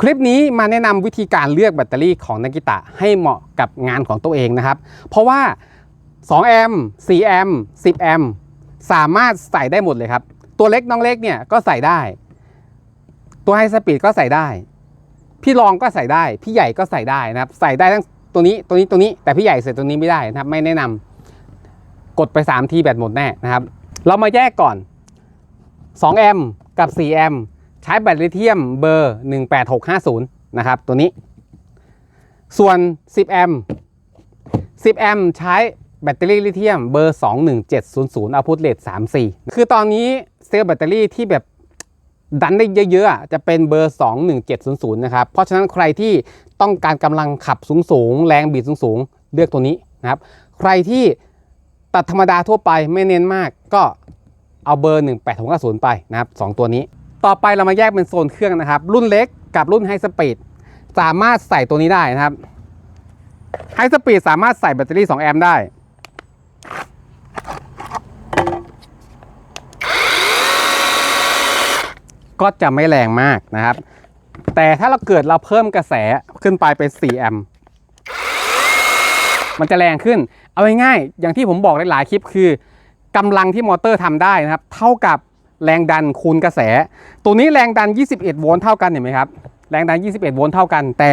คลิปนี้มาแนะนำวิธีการเลือกแบตเตอรี่ของนากิตะให้เหมาะกับงานของตัวเองนะครับ เพราะว่า2แอมป์4แอมป์10แอมป์สามารถใส่ได้หมดเลยครับ ตัวเล็กน้องเล็กเนี่ยก็ใส่ได้ ตัวไฮสปีดก็ใส่ได้ พี่รองก็ใส่ได้ พี่ใหญ่ก็ใส่ได้นะครับ ใส่ได้ทั้งตัวนี้ตัวนี้ตัวนี้ แต่พี่ใหญ่ใส่ตัวนี้ไม่ได้นะครับ ไม่แนะนำกดไป3ทีแบตหมดแน่นะครับ เรามาแยกก่อน2แอมป์กับ4แอมป์ ใช้แบตลิเธียมเบอร์ 18650 นะครับ ตัวนี้ ส่วน 10 แอมป์10 แอมป์ใช้แบตเตอรี่ลิเธียมเบอร์ 21700 output rate 34 คือตอนนี้เซลล์แบตเตอรี่ที่แบบดันได้เยอะๆ จะเป็นเบอร์ 21700 นะครับ เพราะฉะนั้นใครที่ต้องการกำลังขับสูงๆ แรงบิดสูงๆ เลือกตัวนี้นะครับ ใครที่ตัดธรรมดาทั่วไปไม่เน้นมากก็เอาเบอร์ 18650 ไปนะครับ 2 ตัวนี้ ต่อไปเรามาแยกเป็นโซนเครื่องนะครับ รุ่นเล็กกับรุ่นไฮสปีดสามารถใส่ตัวนี้ได้นะครับไฮสปีดสามารถใส่แบตเตอรี่ 2 แอมป์ได้ ก็จะไม่แรงมากนะครับ แต่ถ้าเราเกิดเราเพิ่มกระแสขึ้นไปเป็น 4 แอมป์มันจะแรงขึ้น เอาง่ายๆอย่างที่ผมบอกหลายๆคลิปคือกำลังที่มอเตอร์ทำได้นะครับ เท่ากับ แรงดันคูณกระแส ตัวนี้แรงดัน 21 โวลต์เท่ากันเห็นไหมครับ แรงดัน 21 โวลต์เท่ากัน แต่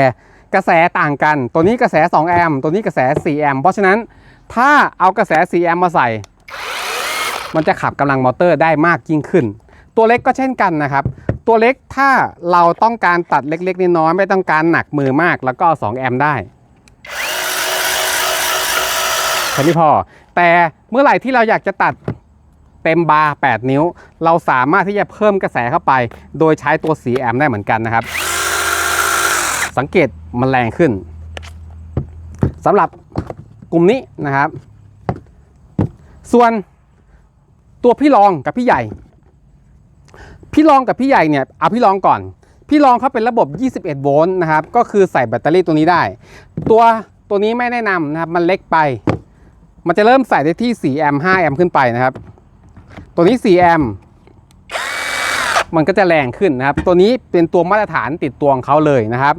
กระแสต่างกัน ตัวนี้กระแส 2 แอมป์ ตัวนี้กระแส 4 แอมป์ เพราะฉะนั้นถ้าเอากระแส 4 แอมป์มาใส่ มันจะขับกำลังมอเตอร์ได้มากยิ่งขึ้น ตัวเล็กก็เช่นกันนะครับ ตัวเล็กถ้าเราต้องการตัดเล็กๆน้อยๆไม่ต้องการหนักมือมาก แล้วก็เอา2แอมป์ได้แค่นี้พอ แต่เมื่อไหร่ที่เราอยากจะตัด เต็มบาร์8นิ้ว เราสามารถที่จะเพิ่มกระแสเข้าไป โดยใช้ตัวสีแอมได้เหมือนกันนะครับ สังเกตมันแรงขึ้นสำหรับกลุ่มนี้นะครับ ส่วนตัวพี่รองกับพี่ใหญ่ พี่รองกับพี่ใหญ่เนี่ยเอาพี่รองก่อน พี่รองเขาเป็นระบบ 21 โวลต์นะครับ ก็คือใส่แบตเตอรี่ตัวนี้ได้ ตัวตัวนี้ไม่แนะนำนะครับ มันเล็กไป มันจะเริ่มใส่ได้ที่ 4 แอมป์ 5 แอมป์ขึ้นไปนะครับ ตัวนี้ 4 แอมป์มันก็จะแรงขึ้นนะครับ ตัวนี้เป็นตัวมาตรฐานติดตัวของเขาเลยนะครับ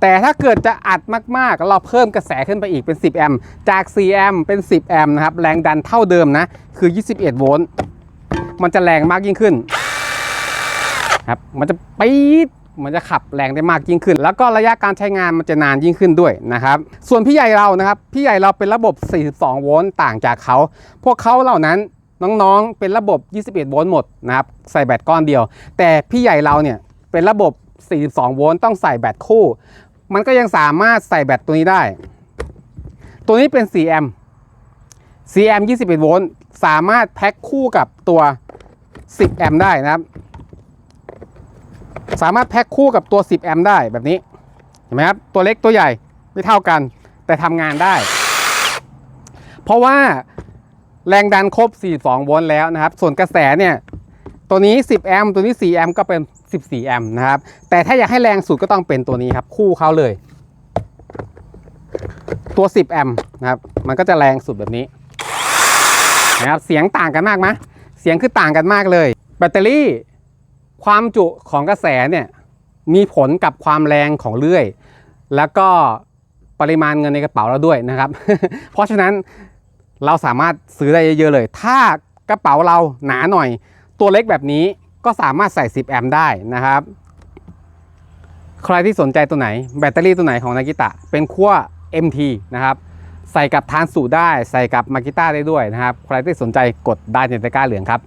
แต่ถ้าเกิดจะอัดมากๆ เราเพิ่มกระแสขึ้นไปอีกเป็น 10 แอมป์จาก 4 แอมป์เป็น 10 แอมป์นะครับ แรงดันเท่าเดิมนะ คือ 21 โวลต์ มันจะแรงมากยิ่งขึ้นครับ มันจะปี๊ดมันจะขับแรงได้มากยิ่งขึ้น แล้วก็ระยะการใช้งานมันจะนานยิ่งขึ้นด้วยนะครับ ส่วนพี่ใหญ่เรานะครับ พี่ใหญ่เราเป็นระบบ 42 โวลต์ต่างจากเขา พวกเขาเหล่านั้น น้องๆ เป็นระบบ 21 โวลต์หมดนะครับ ใส่แบตก้อนเดียว แต่พี่ใหญ่เราเนี่ยเป็นระบบ 42 โวลต์ต้องใส่แบตคู่ มันก็ยังสามารถใส่แบตตัวนี้ได้ ตัวนี้เป็น 4 แอมป์ 4 แอมป์ 21 โวลต์ สามารถแพ็คคู่กับตัว 10 แอมป์ได้นะครับ สามารถแพ็คคู่กับตัว 10 แอมป์ได้แบบนี้ เห็นไหมครับ ตัวเล็กตัวใหญ่ไม่เท่ากัน แต่ทำงานได้ เพราะว่า แรงดันครบ 42 โวลต์แล้วนะครับ ส่วนกระแสเนี่ย ตัวนี้ 10 แอมป์ ตัวนี้ 4 แอมป์ ก็เป็น 14 แอมป์นะครับ แต่ถ้าอยากให้แรงสุดก็ต้องเป็นตัวนี้ครับ คู่เขาเลย ตัว 10 แอมป์นะครับ มันก็จะแรงสุดแบบนี้นะครับ เสียงต่างกันมากไหมเสียงคือต่างกันมากเลย แบตเตอรี่ ความจุของกระแสเนี่ย มีผลกับความแรงของเลื่อย แล้วก็ปริมาณเงินในกระเป๋าเราด้วยนะครับ เพราะฉะนั้น เราสามารถซื้อได้เยอะๆเลย ถ้ากระเป๋าเราหนาหน่อย ตัวเล็กแบบนี้ก็สามารถใส่ 10 แอมป์ได้นะครับ ใครที่สนใจตัวไหน แบตเตอรี่ตัวไหนของนากิตะ เป็นขั้ว MT นะครับ ใส่กับทานสูได้ ใส่กับมากิต้าได้ด้วยนะครับ ใครที่สนใจกดได้ในตะกร้าเหลืองครับ